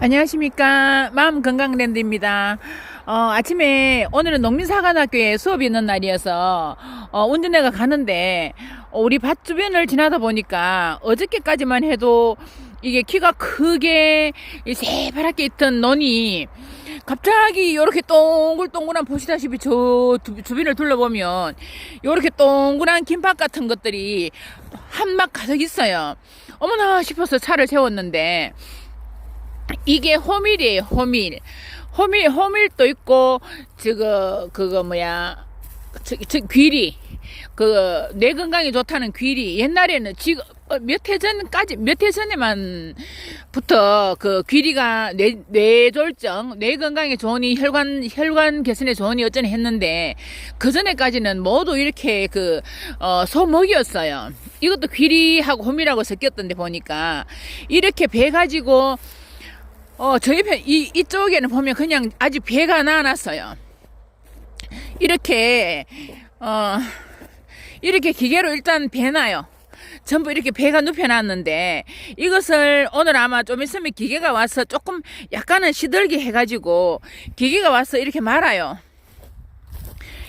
안녕하십니까. 마음 건강랜드입니다. 어, 아침에 오늘은 농민사관학교에 수업이 있는 날이어서 어, 운전해가 가는데 어, 우리 밭 주변을 지나다 보니까 어저께까지만 해도 이게 키가 크게 이 새파랗게 있던 논이 갑자기 이렇게 동글동글한 보시다시피 저 두- 주변을 둘러보면 이렇게 동그란 김밥 같은 것들이 한막 가득 있어요. 어머나 싶어서 차를 세웠는데 이게 호밀이에요, 호밀. 호밀, 호밀도 있고, 저거, 그거 뭐야, 저, 저 귀리. 그, 뇌 건강에 좋다는 귀리. 옛날에는 지금, 어, 몇해 전까지, 몇 해 전에만, 부터 그 귀리가 뇌, 뇌졸정, 뇌 건강에 좋으니 혈관, 혈관 개선에 좋으니 어쩌니 했는데, 그 전에까지는 모두 이렇게 그, 어, 소먹이었어요. 이것도 귀리하고 호밀하고 섞였던데 보니까, 이렇게 배 가지고, 어, 저희 편, 이, 이쪽에는 보면 그냥 아직 배가 나놨어요. 이렇게, 어, 이렇게 기계로 일단 배나요. 전부 이렇게 배가 눕혀놨는데 이것을 오늘 아마 좀 있으면 기계가 와서 조금 약간은 시들게 해가지고 기계가 와서 이렇게 말아요.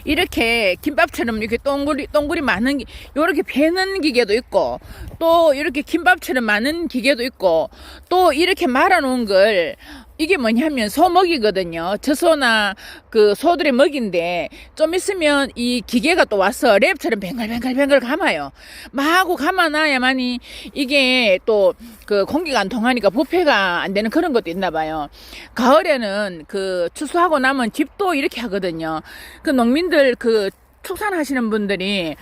이렇게 김밥처럼 이렇게 동글이 동글이 많은 기- 요렇게 베는 기계도 있고 또 이렇게 김밥처럼 많은 기계도 있고 또 이렇게 말아 놓은 걸 이게 뭐냐면 소먹이거든요. 젖소나 그 소들의 먹인데 좀 있으면 이 기계가 또 와서 랩처럼 뱅글뱅글뱅글 감아요. 마구 감아놔야만이 이게 또 그 공기가 안 통하니까 부패가 안 되는 그런 것도 있나 봐요. 가을에는 그 추수하고 나면 집도 이렇게 하거든요. 그 농민들 그 축산하시는 분들이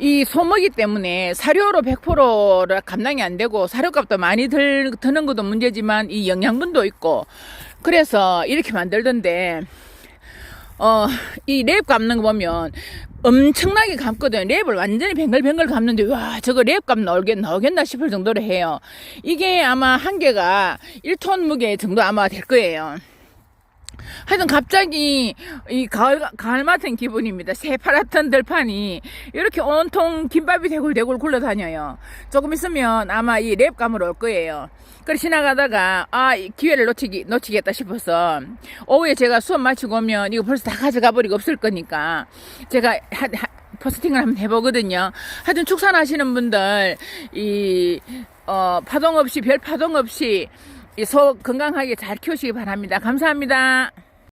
이 소먹이 때문에 사료로 100%를 감당이 안 되고 사료값도 많이 들, 드는 것도 문제지만 이 영양분도 있고 그래서 이렇게 만들던데 어, 이 랩 감는 거 보면 엄청나게 감거든. 랩을 완전히 뱅글뱅글 감는데, 와, 저거 랩 감 나오겠, 나오겠나 싶을 정도로 해요. 이게 아마 한 개가 1톤 무게 정도 아마 될 거예요. 하여튼 갑자기 이 가을, 가을 같은 기분입니다. 새파랗던 들판이 이렇게 온통 김밥이 대굴대굴 굴러다녀요. 조금 있으면 아마 이 랩감으로 올 거예요. 그래 지나가다가 아, 이 기회를 놓치기, 놓치겠다 싶어서 오후에 제가 수업 마치고 오면 이거 벌써 다 가져가 버리고 없을 거니까 제가 하, 하, 포스팅을 한번 해보거든요. 하여튼 축산하시는 분들 이 어, 파동 없이 별 파동 없이 이 소 건강하게 잘 키우시기 바랍니다. 감사합니다.